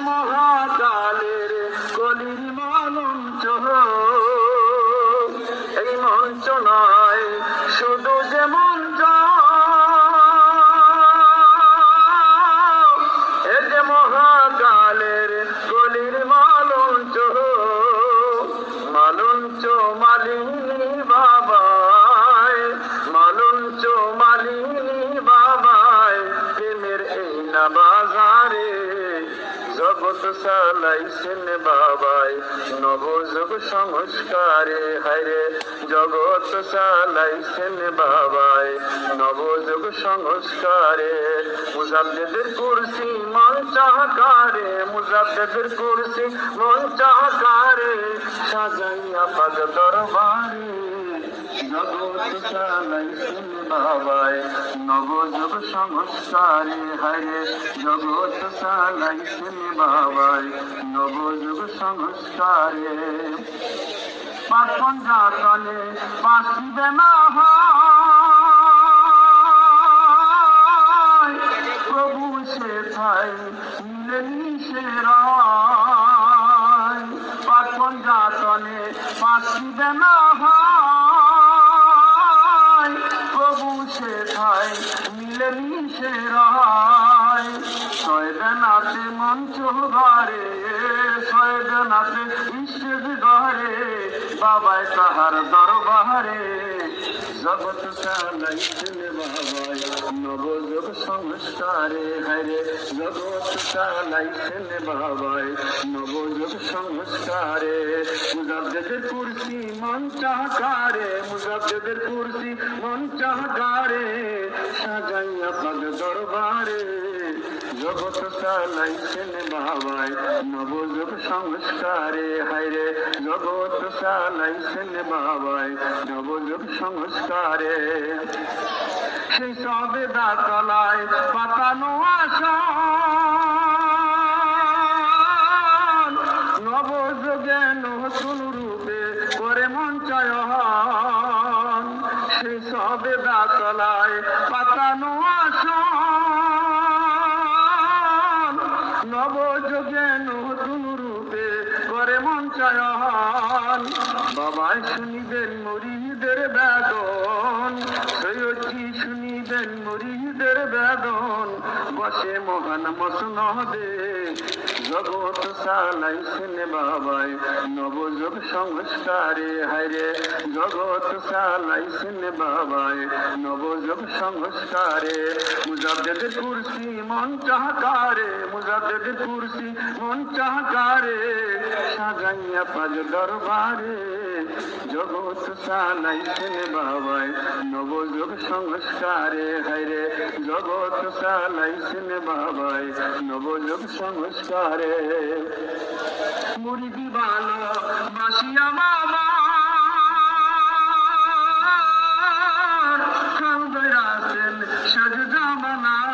মহাকালের কলির মঞ্চ এই মঞ্চ নয় শুধু চালাইছেন বাবায় নবযুগ সংস্কারে, হায়রে জগৎ চালাইছেন বাবায় নবযুগ সংস্কারে, মুজাদ্দেদের কুরসি মন চাহকারে, মুজাদ্দেদের কুরসি মন চাহকারে, সাজাইয়া পাগ দরবারে। জগৎ চালাইছেন বাবায় নবযুগ সংস্কারে হারে জগৎ চালাইছেন বাবায় নবযুগ সংস্কারে পাপন যাতনে বাঁচিবে না প্রভু সে থাই মিলে মিশে রায়। পাপন যাতনে বাঁচিবে না হয় মঞ্চ ঘরে শয়দানাতে ইস্টেজ ঘরে বাবায় তাহার দরবারে। জগৎ চালাইছেন বাবায় নবযুগ সংস্কারে। হরে জগৎ চালাইছেন বাবায় নবযুগ সংস্কারে। মুজাদ্দেদের কুরসি মন চাহকারে মুজাদ্দেদের কুরসি মন চাহকারে জগৎ চালাইছেন বাবাই নবযুগ সংস্কারে হায়রে জগৎ চালাইছেন বাবাই নবযুগ সংস্কারে, সেই সবে দাতলায় পাতানো আসা নবযুগে নতুন রূপে করে মঞ্চায়ন বাবাই শুনিবেন মরিদের বেদন। সৈয়দজি শুনিবেন মরিদের বেদন। বসে মহান মসনদে, জগৎ চালাইছেন বাবাই। নবযুগ সংস্কারে, হায়রে, জগৎ চালাইছেন বাবাই। নবযুগ সংস্কারে মুজাদ্দেদের কুরসি মন চাহকারে মুজাদ্দেদের কুরসি মন চাহকারে, সাজাইয়া পাজ দরবারে। জগৎ চালাইছেন বাবাই, নবযুগ সংস্কারে হায়রে জগৎ চালাইছেন বাবাই, নবযুগ সংস্কারে। মুরগি ভালো বাসিয়া বাবা। বানা মুরগি